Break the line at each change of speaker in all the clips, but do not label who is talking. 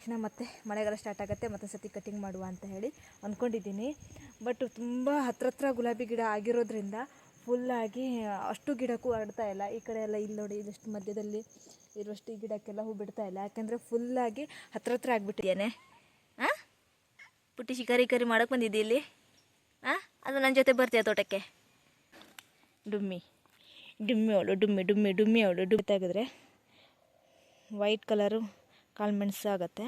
ತಕ್ಷಣ ಮತ್ತೆ ಮಳೆಗಾಲ ಸ್ಟಾರ್ಟ್ ಆಗುತ್ತೆ, ಮತ್ತೆ ಸತಿ ಕಟಿಂಗ್ ಮಾಡುವ ಅಂತ ಹೇಳಿ ಅಂದ್ಕೊಂಡಿದ್ದೀನಿ ಬಟ್ ತುಂಬ ಹತ್ರ ಹತ್ರ ಗುಲಾಬಿ ಗಿಡ ಆಗಿರೋದ್ರಿಂದ ಫುಲ್ಲಾಗಿ ಅಷ್ಟು ಗಿಡಕ್ಕೂ ಹರಡ್ತಾ ಇಲ್ಲ. ಈ ಕಡೆ ಎಲ್ಲ ಇಲ್ಲಿ ನೋಡಿ, ಇದಿಷ್ಟು ಮಧ್ಯದಲ್ಲಿ ಇರುವಷ್ಟು ಈ ಗಿಡಕ್ಕೆಲ್ಲ ಹೂ ಬಿಡ್ತಾ ಇಲ್ಲ. ಯಾಕೆಂದರೆ ಫುಲ್ಲಾಗಿ ಹತ್ರ ಹತ್ರ ಆಗಿಬಿಟ್ಟಿದ್ದೇನೆ. ಹಾಂ ಪುಟ್ಟಿ ಶಿಕಾರಿ ಕರಿ ಮಾಡೋಕೆ ಬಂದಿದ್ದೆ ಇಲ್ಲಿ? ಹಾಂ ಅದು ನನ್ನ ಜೊತೆ ಬರ್ತೀಯ ತೋಟಕ್ಕೆ? ಡುಮ್ಮಿ. ಡುಮ್ಮಿ ಅವಳು, ಡುಮ್ಮಿ ಡುಮ್ಮಿ ಡುಮ್ಮಿ ಅವಳು. ಡುಮ್ಮಿ ತೆಗೆದ್ರೆ ವೈಟ್ ಕಲರು ಕಾಳು ಮೆಣಸು ಆಗುತ್ತೆ.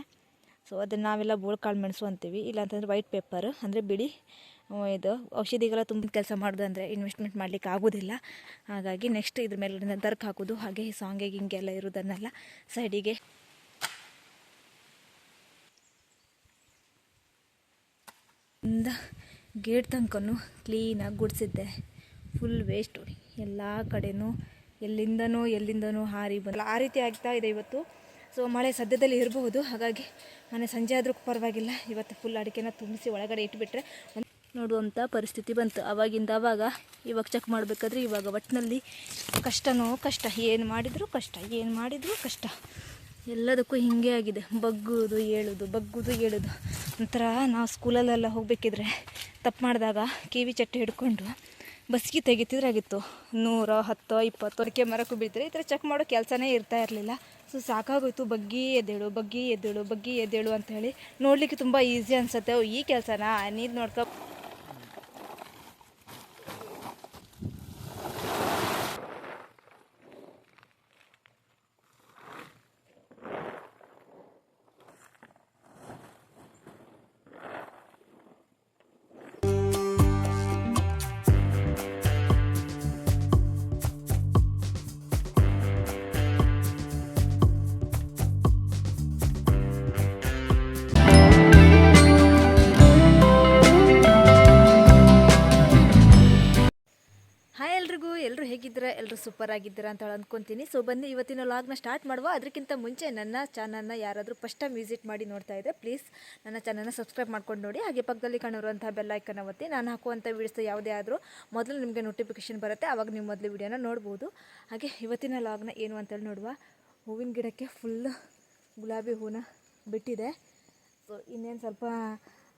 ಸೊ ಅದನ್ನು ನಾವೆಲ್ಲ ಬೋಳ್ ಕಾಳು ಮೆಣಸು ಅಂತೀವಿ. ಇಲ್ಲಾಂತಂದರೆ ವೈಟ್ ಪೇಪರ್ ಅಂದರೆ ಬಿಳಿ ಇದು ಔಷಧಿಗೆಲ್ಲ ತುಂಬ ಕೆಲಸ ಮಾಡೋದು ಅಂದರೆ ಇನ್ವೆಸ್ಟ್ಮೆಂಟ್ ಮಾಡಲಿಕ್ಕೆ ಆಗೋದಿಲ್ಲ. ಹಾಗಾಗಿ ನೆಕ್ಸ್ಟ್ ಇದ್ರ ಮೇಲೆ ದರ್ಕ್ ಹಾಕೋದು. ಹಾಗೆ ಈ ಸಾಂಗೆ ಹಿಂಗೆ ಎಲ್ಲ ಇರೋದನ್ನೆಲ್ಲ ಸೈಡಿಗೆ ಇಂದ ಗೇಟ್ ತನಕನೂ ಕ್ಲೀನಾಗಿ ಗುಡಿಸಿದ್ದೆ. ಫುಲ್ ವೇಸ್ಟು ಎಲ್ಲ ಕಡೆಯೂ ಎಲ್ಲಿಂದನೂ ಎಲ್ಲಿಂದನೂ ಹಾರಿ ಬಂದ ಆ ರೀತಿ ಆಗ್ತಾ ಇದೆ ಇವತ್ತು. ಸೊ ಮಳೆ ಸದ್ಯದಲ್ಲಿ ಇರಬಹುದು. ಹಾಗಾಗಿ ಮನೆ ಸಂಜೆ ಆದರೂ ಪರವಾಗಿಲ್ಲ. ಇವತ್ತು ಫುಲ್ ಅಡಿಕೆನ ತುಂಬಿಸಿ ಒಳಗಡೆ ಇಟ್ಬಿಟ್ರೆ ನೋಡುವಂಥ ಪರಿಸ್ಥಿತಿ ಬಂತು. ಅವಾಗಿಂದ ಅವಾಗ ಇವಾಗ ಚೆಕ್ ಮಾಡಬೇಕಾದ್ರೆ ಇವಾಗ ಒಟ್ಟಿನಲ್ಲಿ ಕಷ್ಟನೋ ಕಷ್ಟ. ಏನು ಮಾಡಿದರೂ ಕಷ್ಟ, ಏನು ಮಾಡಿದರೂ ಕಷ್ಟ. ಎಲ್ಲದಕ್ಕೂ ಹಿಂಗೆ ಆಗಿದೆ. ಬಗ್ಗುದು, ಏಳುದು, ಬಗ್ಗುದು ಹೇಳೋದು ಒಂಥರ ನಾವು ಸ್ಕೂಲಲ್ಲೆಲ್ಲ ಹೋಗಬೇಕಿದ್ರೆ ತಪ್ಪು ಮಾಡಿದಾಗ ಕಿವಿ ಚಟ್ಟೆ ಹಿಡ್ಕೊಂಡು ಬಸ್ಗೆ ತೆಗಿತಿದ್ರಾಗಿತ್ತು ನೂರ ಹತ್ತು ಇಪ್ಪತ್ತು ಅದಕ್ಕೆ ಮರಕ್ಕೂ ಬೀಳ್ತಾರೆ ಈ ಥರ ಚೆಕ್ ಮಾಡೋ ಕೆಲಸನೇ ಇರ್ತಾ ಇರಲಿಲ್ಲ. ಸೊ ಸಾಕಾಗೋಯ್ತು. ಬಗ್ಗಿ ಎದ್ದೇಳು ಬಗ್ಗಿ ಎದ್ದೇಳು ಬಗ್ಗಿ ಎದ್ದೇಳು ಅಂತ ಹೇಳಿ ನೋಡಲಿಕ್ಕೆ ತುಂಬ ಈಸಿ ಅನಿಸುತ್ತೆ. ಈ ಕೆಲಸನ? ನೀರು ನೋಡ್ಕೊ. ಸೂಪರ್ ಆಗಿದ್ದೀರಾ ಅಂತ ಹೇಳಿ ಅಂದ್ಕೊತೀನಿ ಸೊ ಬನ್ನಿ, ಇವತ್ತಿನ ಲಾಗ್ನ ಸ್ಟಾರ್ಟ್ ಮಾಡುವ. ಅದಕ್ಕಿಂತ ಮುಂಚೆ ನನ್ನ ಚಾನಲ್ನ ಯಾರಾದರೂ ಫಸ್ಟ್ ಟೈಮ್ ವಿಸಿಟ್ ಮಾಡಿ ನೋಡ್ತಾ ಇದ್ದರೆ ಪ್ಲೀಸ್ ನನ್ನ ಚಾನಲ್ನ ಸಬ್ಸ್ಕ್ರೈಬ್ ಮಾಡ್ಕೊಂಡು ನೋಡಿ. ಹಾಗೆ ಪಕ್ಕದಲ್ಲಿ ಕಾಣಿರುವಂಥ ಬೆಲ್ಲೈಕನ್ನ ಒತ್ತಿ ನಾನು ಹಾಕುವಂಥ ವೀಡಿಯೋಸ್ ಯಾವುದೇ ಆದರೂ ಮೊದಲು ನಿಮಗೆ ನೋಟಿಫಿಕೇಷನ್ ಬರುತ್ತೆ. ಆವಾಗ ನೀವು ಮೊದಲು ವಿಡಿಯೋನ ನೋಡ್ಬೋದು. ಹಾಗೆ ಇವತ್ತಿನ ಲಾಗ್ನ ಏನು ಅಂತೇಳಿ ನೋಡುವ. ಹೂವಿನ ಗಿಡಕ್ಕೆ ಫುಲ್ ಗುಲಾಬಿ ಹೂವನ್ನ ಬಿಟ್ಟಿದೆ. ಸೊ ಇನ್ನೇನು ಸ್ವಲ್ಪ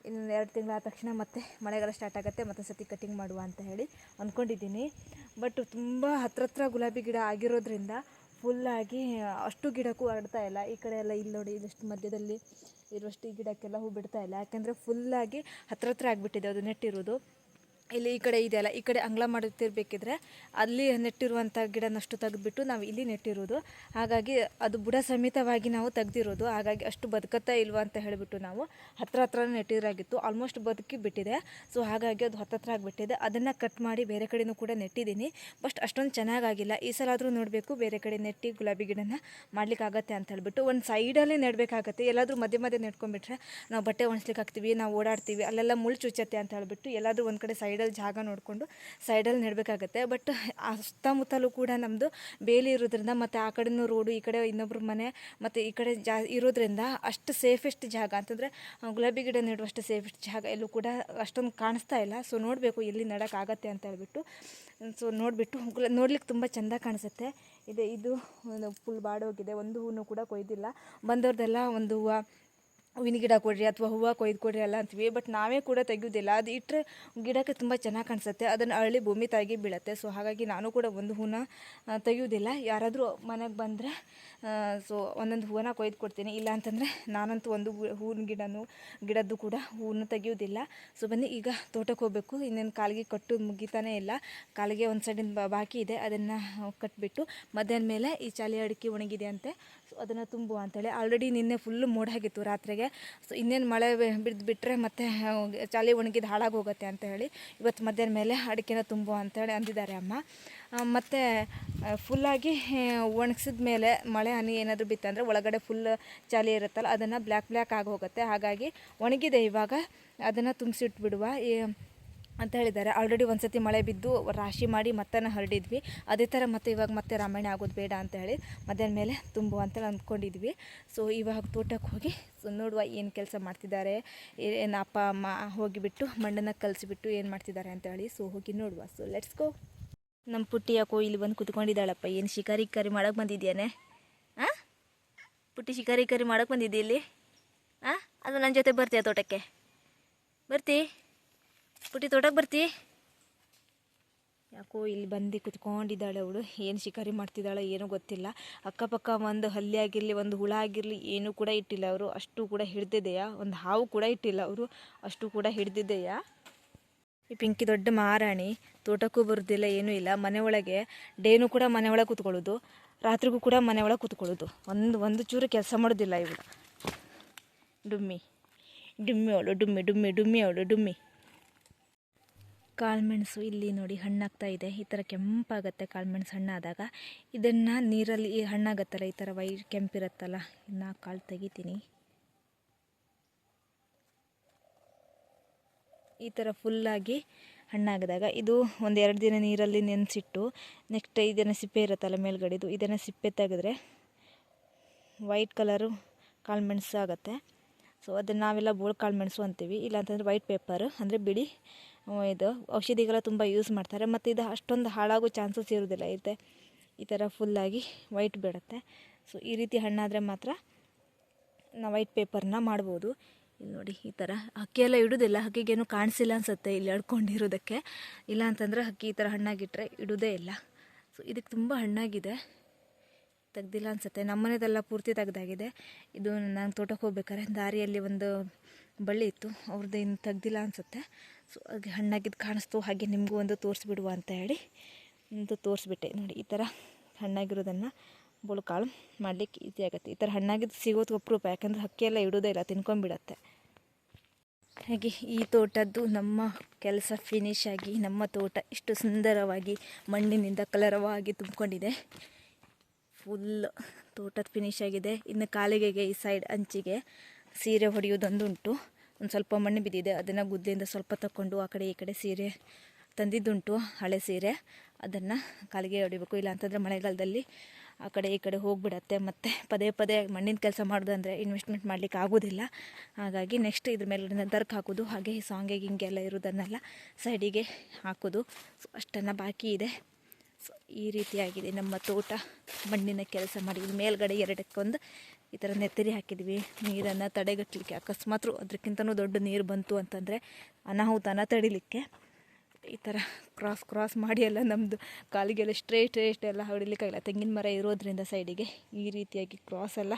ಇನ್ನೊಂದು ಎರಡು ತಿಂಗಳಾದ ತಕ್ಷಣ ಮತ್ತೆ ಮಳೆಗಾಲ ಸ್ಟಾರ್ಟ್ ಆಗುತ್ತೆ, ಮತ್ತೆ ಸತಿ ಕಟಿಂಗ್ ಮಾಡುವ ಅಂತ ಹೇಳಿ ಅಂದ್ಕೊಂಡಿದ್ದೀನಿ ಬಟ್ ತುಂಬ ಹತ್ರ ಹತ್ರ ಗುಲಾಬಿ ಗಿಡ ಆಗಿರೋದ್ರಿಂದ ಫುಲ್ಲಾಗಿ ಅಷ್ಟು ಗಿಡಕ್ಕೂ ಹರಡ್ತಾ ಇಲ್ಲ. ಈ ಕಡೆ ಎಲ್ಲ ಇಲ್ಲಿ ನೋಡಿ, ಇದಷ್ಟು ಮಧ್ಯದಲ್ಲಿ ಇರುವಷ್ಟು ಈ ಗಿಡಕ್ಕೆಲ್ಲ ಹೂ ಬಿಡ್ತಾ ಇಲ್ಲ. ಯಾಕೆಂದರೆ ಫುಲ್ಲಾಗಿ ಹತ್ರ ಹತ್ರ ಆಗಿಬಿಟ್ಟಿದೆ ಅದು ನೆಟ್ಟಿರೋದು. ಇಲ್ಲಿ ಈ ಕಡೆ ಇದೆಯಲ್ಲ ಈ ಕಡೆ ಅಂಗಳ ಮಾಡುತ್ತಿರಬೇಕಿದ್ರೆ ಅಲ್ಲಿ ನೆಟ್ಟಿರುವಂಥ ಗಿಡನಷ್ಟು ತೆಗೆದ್ಬಿಟ್ಟು ನಾವು ಇಲ್ಲಿ ನೆಟ್ಟಿರೋದು. ಹಾಗಾಗಿ ಅದು ಬುಡ ಸಮೇತವಾಗಿ ನಾವು ತೆಗೆದಿರೋದು. ಹಾಗಾಗಿ ಅಷ್ಟು ಬದುಕತ್ತಾ ಇಲ್ವ ಅಂತ ಹೇಳಿಬಿಟ್ಟು ನಾವು ಹತ್ರ ಹತ್ರ ನೆಟ್ಟಿರಾಗಿತ್ತು ಆಲ್ಮೋಸ್ಟ್ ಬದುಕಿ ಬಿಟ್ಟಿದೆ. ಸೊ ಹಾಗಾಗಿ ಅದು ಹತ್ತತ್ರ ಆಗಿಬಿಟ್ಟಿದೆ. ಅದನ್ನು ಕಟ್ ಮಾಡಿ ಬೇರೆ ಕಡೆನೂ ಕೂಡ ನೆಟ್ಟಿದ್ದೀನಿ. ಫಸ್ಟ್ ಅಷ್ಟೊಂದು ಚೆನ್ನಾಗಾಗಿಲ್ಲ. ಈ ಸಲ ಆದರೂ ನೋಡಬೇಕು ಬೇರೆ ಕಡೆ ನೆಟ್ಟಿ ಗುಲಾಬಿ ಗಿಡನ ಮಾಡಲಿಕ್ಕಾಗತ್ತೆ ಅಂತ ಹೇಳಿಬಿಟ್ಟು ಒಂದು ಸೈಡಲ್ಲಿ ನೆಡಬೇಕಾಗತ್ತೆ. ಎಲ್ಲಾದರೂ ಮಧ್ಯೆ ಮಧ್ಯೆ ನೆಟ್ಕೊಂಡ್ಬಿಟ್ರೆ ನಾವು ಬಟ್ಟೆ ಒಣಸ್ಲಿಕ್ಕೆ ಹಾಕ್ತೀವಿ ನಾವು ಓಡಾಡ್ತೀವಿ, ಅಲ್ಲೆಲ್ಲ ಮುಳ್ಳು ಚುಚ್ಚತ್ತೆ ಅಂತ ಹೇಳಿಬಿಟ್ಟು ಎಲ್ಲಾದರೂ ಒಂದು ಕಡೆ ಸೈಡಲ್ಲಿ ಜಾಗ ನೋಡಿಕೊಂಡು ಸೈಡಲ್ಲಿ ನೆಡಬೇಕಾಗತ್ತೆ. ಬಟ್ ಆ ಸುತ್ತಮುತ್ತಲೂ ಕೂಡ ನಮ್ಮದು ಬೇಲಿ ಇರೋದ್ರಿಂದ ಮತ್ತು ಆ ಕಡೆನೂ ರೋಡು, ಈ ಕಡೆ ಇನ್ನೊಬ್ರ ಮನೆ ಮತ್ತು ಈ ಕಡೆ ಜಾ ಇರೋದ್ರಿಂದ ಅಷ್ಟು ಸೇಫೆಸ್ಟ್ ಜಾಗ. ಅಂತಂದರೆ ಗುಲಾಬಿ ಗಿಡ ನೆಡುವಷ್ಟು ಸೇಫೆಸ್ಟ್ ಜಾಗ ಎಲ್ಲೂ ಕೂಡ ಅಷ್ಟೊಂದು ಕಾಣಿಸ್ತಾ ಇಲ್ಲ. ಸೊ ನೋಡಬೇಕು ಎಲ್ಲಿ ನಡೋಕ್ಕಾಗತ್ತೆ ಅಂತ ಹೇಳ್ಬಿಟ್ಟು. ಸೊ ನೋಡಿಬಿಟ್ಟು ನೋಡ್ಲಿಕ್ಕೆ ತುಂಬ ಚೆಂದ ಕಾಣಿಸುತ್ತೆ. ಇದೆ, ಇದು ಫುಲ್ ಬಾಡೋಗಿದೆ. ಒಂದು ಹೂವು ಕೂಡ ಕೊಯ್ದಿಲ್ಲ. ಬಂದವ್ರದ್ದೆಲ್ಲ ಒಂದು ಹೂವು ಹೂವಿನ ಗಿಡ ಕೊಡ್ರಿ ಅಥವಾ ಹೂವು ಕೊಯ್ದು ಕೊಡ್ರಿ ಎಲ್ಲ ಅಂತೀವಿ. ಬಟ್ ನಾವೇ ಕೂಡ ತೆಗೆಯೋದಿಲ್ಲ. ಅದು ಇಟ್ಟರೆ ಗಿಡಕ್ಕೆ ತುಂಬ ಚೆನ್ನಾಗಿ ಕಾಣಿಸುತ್ತೆ. ಅದನ್ನು ಅರಳಿ ಭೂಮಿ ತಾಗಿ ಬೀಳುತ್ತೆ. ಸೊ ಹಾಗಾಗಿ ನಾನು ಕೂಡ ಒಂದು ಹೂನ ತೆಗೆಯೋದಿಲ್ಲ. ಯಾರಾದರೂ ಮನೆಗೆ ಬಂದರೆ ಸೊ ಒಂದೊಂದು ಹೂವನ್ನ ಕೊಯ್ದು ಕೊಡ್ತೀನಿ. ಇಲ್ಲ ಅಂತಂದರೆ ನಾನಂತೂ ಒಂದು ಹೂವಿನ ಗಿಡನೂ, ಗಿಡದ್ದು ಕೂಡ ಹೂವನ್ನು ತೆಗೆಯೋದಿಲ್ಲ. ಸೊ ಬನ್ನಿ, ಈಗ ತೋಟಕ್ಕೆ ಹೋಗಬೇಕು. ಇನ್ನೊಂದು ಕಾಲಿಗೆ ಕಟ್ಟು ಮುಗಿತಾನೇ ಇಲ್ಲ. ಕಾಲಿಗೆ ಒಂದು ಸೈಡಿನ ಬಾಕಿ ಇದೆ. ಅದನ್ನು ಕಟ್ಬಿಟ್ಟು ಮಧ್ಯಾಹ್ನ ಮೇಲೆ ಈ ಚಾಲಿ ಅಡಿಕೆ ಒಣಗಿದೆ ಅಂತೆ ಸೊ ಅದನ್ನು ತುಂಬು ಅಂತೇಳಿ. ಆಲ್ರೆಡಿ ನಿನ್ನೆ ಫುಲ್ಲು ಮೋಡಾಗಿತ್ತು ರಾತ್ರಿಗೆ. ಸೊ ಇನ್ನೇನು ಮಳೆ ಬಿದ್ದು ಬಿಟ್ಟರೆ ಮತ್ತೆ ಚಾಲಿ ಒಣಗಿದ್ದು ಹಾಳಾಗಿ ಹೋಗುತ್ತೆ ಅಂತ ಹೇಳಿ ಇವತ್ತು ಮಧ್ಯಾಹ್ನ ಮೇಲೆ ಅಡಿಕೆನ ತುಂಬು ಅಂತೇಳಿ ಅಂದಿದ್ದಾರೆ ಅಮ್ಮ. ಮತ್ತು ಫುಲ್ಲಾಗಿ ಒಣಗಿಸಿದ ಮೇಲೆ ಮಳೆ, ಹನಿ ಏನಾದರೂ ಬಿತ್ತಂದರೆ ಒಳಗಡೆ ಫುಲ್ ಚಾಲಿ ಇರುತ್ತಲ್ಲ ಅದನ್ನು ಬ್ಲ್ಯಾಕ್ ಬ್ಲ್ಯಾಕ್ ಆಗಿ ಹೋಗುತ್ತೆ. ಹಾಗಾಗಿ ಒಣಗಿದೆ ಇವಾಗ. ಅದನ್ನು ತುಂಬಿಸಿಟ್ಬಿಡುವ. ಅಂತ ಹೇಳಿದ್ದಾರೆ. ಆಲ್ರೆಡಿ ಒಂದು ಸತಿ ಮಳೆ ಬಿದ್ದು ರಾಶಿ ಮಾಡಿ ಮತ್ತೆ ಹರಡಿದ್ವಿ. ಅದೇ ಥರ ಮತ್ತೆ ಇವಾಗ ಮತ್ತೆ ರಾಮಾಯಣ ಆಗೋದು ಬೇಡ ಅಂತ ಹೇಳಿ ಮಧ್ಯಾಹ್ನ ಮೇಲೆ ತುಂಬು ಅಂತ ಅಂದ್ಕೊಂಡಿದ್ವಿ. ಸೊ ಇವಾಗ ತೋಟಕ್ಕೆ ಹೋಗಿ ಸೊ, ನೋಡುವ ಏನು ಕೆಲಸ ಮಾಡ್ತಿದ್ದಾರೆ. ಏನು ಅಪ್ಪ, ಅಮ್ಮ ಹೋಗಿಬಿಟ್ಟು ಮಣ್ಣನ್ನು ಕಲಿಸಿಬಿಟ್ಟು ಏನು ಮಾಡ್ತಿದ್ದಾರೆ ಅಂತ ಹೇಳಿ ಸೊ, ಹೋಗಿ ನೋಡುವ. ಸೊ ಲೆಟ್ಸ್ ಗೋ ನಮ್ಮ ಪುಟ್ಟಿ ಯಾಕೋ ಇಲ್ಲಿ ಬಂದು ಕುತ್ಕೊಂಡಿದ್ದಾಳಪ್ಪ. ಏನು ಶಿಕಾರಿ ಕರಿ ಮಾಡೋಕೆ ಬಂದಿದ್ಯಾನೆ? ಹಾಂ ಪುಟ್ಟಿ ಶಿಕಾರಿ ಕರಿ ಮಾಡೋಕೆ ಬಂದಿದ್ದೆ ಇಲ್ಲಿ? ಹಾಂ ಅದು ನನ್ನ ಜೊತೆ ಬರ್ತೀಯ ತೋಟಕ್ಕೆ? ಬರ್ತಿ? ಪುಟಿ ತೋಟಕ್ಕೆ ಬರ್ತಿ? ಯಾಕೋ ಇಲ್ಲಿ ಬಂದು ಕುತ್ಕೊಂಡಿದ್ದಾಳೆ ಅವಳು. ಏನು ಶಿಕಾರಿ ಮಾಡ್ತಿದ್ದಾಳೆ ಏನೂ ಗೊತ್ತಿಲ್ಲ. ಅಕ್ಕಪಕ್ಕ ಒಂದು ಹಲ್ಲಿ ಆಗಿರಲಿ, ಒಂದು ಹುಳ ಆಗಿರಲಿ, ಏನೂ ಕೂಡ ಇಟ್ಟಿಲ್ಲ ಅವರು. ಅಷ್ಟು ಕೂಡ ಹಿಡ್ದಿದೆಯಾ? ಒಂದು ಹಾವು ಕೂಡ ಇಟ್ಟಿಲ್ಲ ಅವರು. ಅಷ್ಟು ಕೂಡ ಹಿಡ್ದಿದೆಯಾ? ಈ ಪಿಂಕಿ ದೊಡ್ಡ ಮಾರಾಣಿ ತೋಟಕ್ಕೂ ಬರೋದಿಲ್ಲ, ಏನೂ ಇಲ್ಲ. ಮನೆ ಒಳಗೆ ಡೇನು ಕೂಡ ಮನೆ ಒಳಗೆ ಕೂತ್ಕೊಳ್ಳೋದು. ರಾತ್ರಿಗೂ ಕೂಡ ಮನೆ ಒಳಗೆ ಕೂತ್ಕೊಳ್ಳೋದು. ಒಂದು ಒಂದು ಚೂರು ಕೆಲಸ ಮಾಡೋದಿಲ್ಲ ಇವಳು. ಡುಮ್ಮಿ. ಡುಮ್ಮಿ ಅವಳು, ಡುಮ್ಮಿ ಡುಮ್ಮಿ ಡುಮ್ಮಿ ಅವಳು, ಡುಮ್ಮಿ. ಕಾಳುಮೆಣಸು ಇಲ್ಲಿ ನೋಡಿ ಹಣ್ಣಾಗ್ತಾ ಇದೆ. ಈ ಥರ ಕೆಂಪಾಗುತ್ತೆ ಕಾಳುಮೆಣಸು ಹಣ್ಣಾದಾಗ ಇದನ್ನು ನೀರಲ್ಲಿ ಈ ಹಣ್ಣಾಗತ್ತಲ್ಲ, ಈ ಥರ ವೈ ಕೆಂಪಿರುತ್ತಲ್ಲ. ಇದನ್ನ ಕಾಳು ತೆಗಿತೀನಿ. ಈ ಥರ ಫುಲ್ಲಾಗಿ ಹಣ್ಣಾಗಿದಾಗ ಇದು ಒಂದು ಎರಡು ದಿನ ನೀರಲ್ಲಿ ನೆನೆಸಿಟ್ಟು ನೆಕ್ಸ್ಟ್ ಇದನ್ನು ಸಿಪ್ಪೆ ಇರುತ್ತಲ್ಲ ಮೇಲ್ಗಡೆದು, ಇದನ್ನು ಸಿಪ್ಪೆ ತೆಗೆದ್ರೆ ವೈಟ್ ಕಲರು ಕಾಳುಮೆಣಸು ಆಗುತ್ತೆ. ಸೊ ಅದನ್ನು ನಾವೆಲ್ಲ ಬೋಳ್ ಕಾಳುಮೆಣಸು ಅಂತೀವಿ. ಇಲ್ಲಾಂತಂದರೆ ವೈಟ್ ಪೇಪರು ಅಂದರೆ ಬಿಳಿ ಇದು ಔಷಧಿಗೆಲ್ಲ ತುಂಬ ಯೂಸ್ ಮಾಡ್ತಾರೆ. ಮತ್ತು ಇದು ಅಷ್ಟೊಂದು ಹಾಳಾಗೋ ಚಾನ್ಸಸ್ ಇರೋದಿಲ್ಲ ಇದೆ ಈ ಥರ ಫುಲ್ಲಾಗಿ ವೈಟ್ ಬಿಡುತ್ತೆ. ಸೊ ಈ ರೀತಿ ಹಣ್ಣಾದರೆ ಮಾತ್ರ ನಾವು ವೈಟ್ ಪೇಪರ್ನ ಮಾಡ್ಬೋದು. ಇಲ್ಲಿ ನೋಡಿ, ಈ ಥರ ಹಕ್ಕಿ ಎಲ್ಲ ಇಡೋದಿಲ್ಲ. ಹಕ್ಕಿಗೇನು ಕಾಣಿಸಿಲ್ಲ ಅನ್ಸುತ್ತೆ ಇಲ್ಲಿ ಅಡ್ಕೊಂಡಿರೋದಕ್ಕೆ ಇಲ್ಲ ಅಂತಂದರೆ ಹಕ್ಕಿ ಈ ಥರ ಹಣ್ಣಾಗಿಟ್ಟರೆ ಇಡೋದೇ ಇಲ್ಲ. ಸೊ ಇದಕ್ಕೆ ತುಂಬ ಹಣ್ಣಾಗಿದೆ. ತೆಗ್ದಿಲ್ಲ ಅನ್ಸುತ್ತೆ. ನಮ್ಮನೇದೆಲ್ಲ ಪೂರ್ತಿ ತೆಗ್ದಾಗಿದೆ. ಇದು ನಾನು ತೋಟಕ್ಕೆ ಹೋಗ್ಬೇಕಾದ್ರೆ ದಾರಿಯಲ್ಲಿ ಒಂದು ಬಳ್ಳಿ ಇತ್ತು. ಅವ್ರದ್ದು ಇನ್ನು ತೆಗ್ದಿಲ್ಲ ಅನಿಸುತ್ತೆ. ಸೊ ಹಾಗೆ ಹಣ್ಣಾಗಿದ್ದು ಕಾಣಿಸ್ತು, ಹಾಗೆ ನಿಮಗೂ ಒಂದು ತೋರಿಸ್ಬಿಡುವ ಅಂತ ಹೇಳಿ ಒಂದು ತೋರಿಸ್ಬಿಟ್ಟೆ. ನೋಡಿ, ಈ ಥರ ಹಣ್ಣಾಗಿರೋದನ್ನು ಬುಳ್ಕಾಳು ಮಾಡಲಿಕ್ಕೆ ಈಸಿ ಆಗುತ್ತೆ. ಈ ಥರ ಹಣ್ಣಾಗಿದ್ದು ಸಿಗೋದು ಅಪರೂಪ, ಯಾಕಂದರೆ ಹಕ್ಕಿ ಎಲ್ಲ ಇಡೋದೇ ಇಲ್ಲ, ತಿನ್ಕೊಂಡ್ಬಿಡತ್ತೆ. ಹಾಗೆ ಈ ತೋಟದ್ದು ನಮ್ಮ ಕೆಲಸ ಫಿನಿಶ್ ಆಗಿ, ನಮ್ಮ ತೋಟ ಇಷ್ಟು ಸುಂದರವಾಗಿ ಮಣ್ಣಿನಿಂದ ಕಲರವಾಗಿ ತುಂಬಿಕೊಂಡಿದೆ. ಫುಲ್ ತೋಟದ ಫಿನಿಶ್ ಆಗಿದೆ. ಇನ್ನು ಕಾಲಿಗೆಗೆ ಈ ಸೈಡ್ ಅಂಚಿಗೆ ಸೀರೆ ಹೊಡೆಯೋದೊಂದು ಉಂಟು ಒಂದು ಸ್ವಲ್ಪ ಮಣ್ಣು ಬಿದ್ದಿದೆ, ಅದನ್ನು ಗುದ್ದಲಿಂದ ಸ್ವಲ್ಪ ತಗೊಂಡು ಆ ಕಡೆ ಈ ಕಡೆ ಸೀರೆ ತಂದಿದ್ದುಂಟು, ಹಳೆ ಸೀರೆ. ಅದನ್ನು ಕಾಲಿಗೆ ಹೊಡಿಬೇಕು ಇಲ್ಲ ಅಂತಂದರೆ ಮಳೆಗಾಲದಲ್ಲಿ ಆ ಕಡೆ ಈ ಕಡೆ ಹೋಗಿಬಿಡತ್ತೆ. ಮತ್ತು ಪದೇ ಪದೇ ಮಣ್ಣಿನ ಕೆಲಸ ಮಾಡೋದಂದರೆ ಇನ್ವೆಸ್ಟ್ಮೆಂಟ್ ಮಾಡಲಿಕ್ಕೆ ಆಗೋದಿಲ್ಲ. ಹಾಗಾಗಿ ನೆಕ್ಸ್ಟ್ ಇದ್ರ ಮೇಲೆ ದರ್ಕ್ ಹಾಕೋದು, ಹಾಗೆ ಈ ಸಾಂಗೆ ಗಿಂಗೆ ಎಲ್ಲ ಇರೋದನ್ನೆಲ್ಲ ಸೈಡಿಗೆ ಹಾಕೋದು. ಸೊ ಅಷ್ಟನ್ನು ಬಾಕಿ ಇದೆ. ಸೊ ಈ ರೀತಿಯಾಗಿದೆ ನಮ್ಮ ತೋಟ ಮಣ್ಣಿನ ಕೆಲಸ ಮಾಡಿ. ಮೇಲ್ಗಡೆ ಎರಡಕ್ಕೊಂದು ಈ ಥರ ನೆತ್ತರಿ ಹಾಕಿದ್ವಿ. ನೀರನ್ನು ತಡೆಗಟ್ಟಲಿಕ್ಕೆ ಅಕಸ್ಮಾತ್ ಅದಕ್ಕಿಂತನೂ ದೊಡ್ಡ ನೀರು ಬಂತು ಅಂತಂದರೆ ಅನಾಹುತನ ತಡಿಲಿಕ್ಕೆ. ಈ ಥರ ಕ್ರಾಸ್ ಕ್ರಾಸ್ ಮಾಡಿ ಎಲ್ಲ ನಮ್ಮದು ಕಾಲಿಗೆಲ್ಲ ಸ್ಟ್ರೇಟ್ ಸ್ಟ್ರೇಟ್ ಎಲ್ಲ ಹೊಡಿಲಿಕ್ಕಾಗಿಲ್ಲ ತೆಂಗಿನ ಮರ ಇರೋದ್ರಿಂದ ಸೈಡಿಗೆ ಈ ರೀತಿಯಾಗಿ ಕ್ರಾಸ್ ಎಲ್ಲ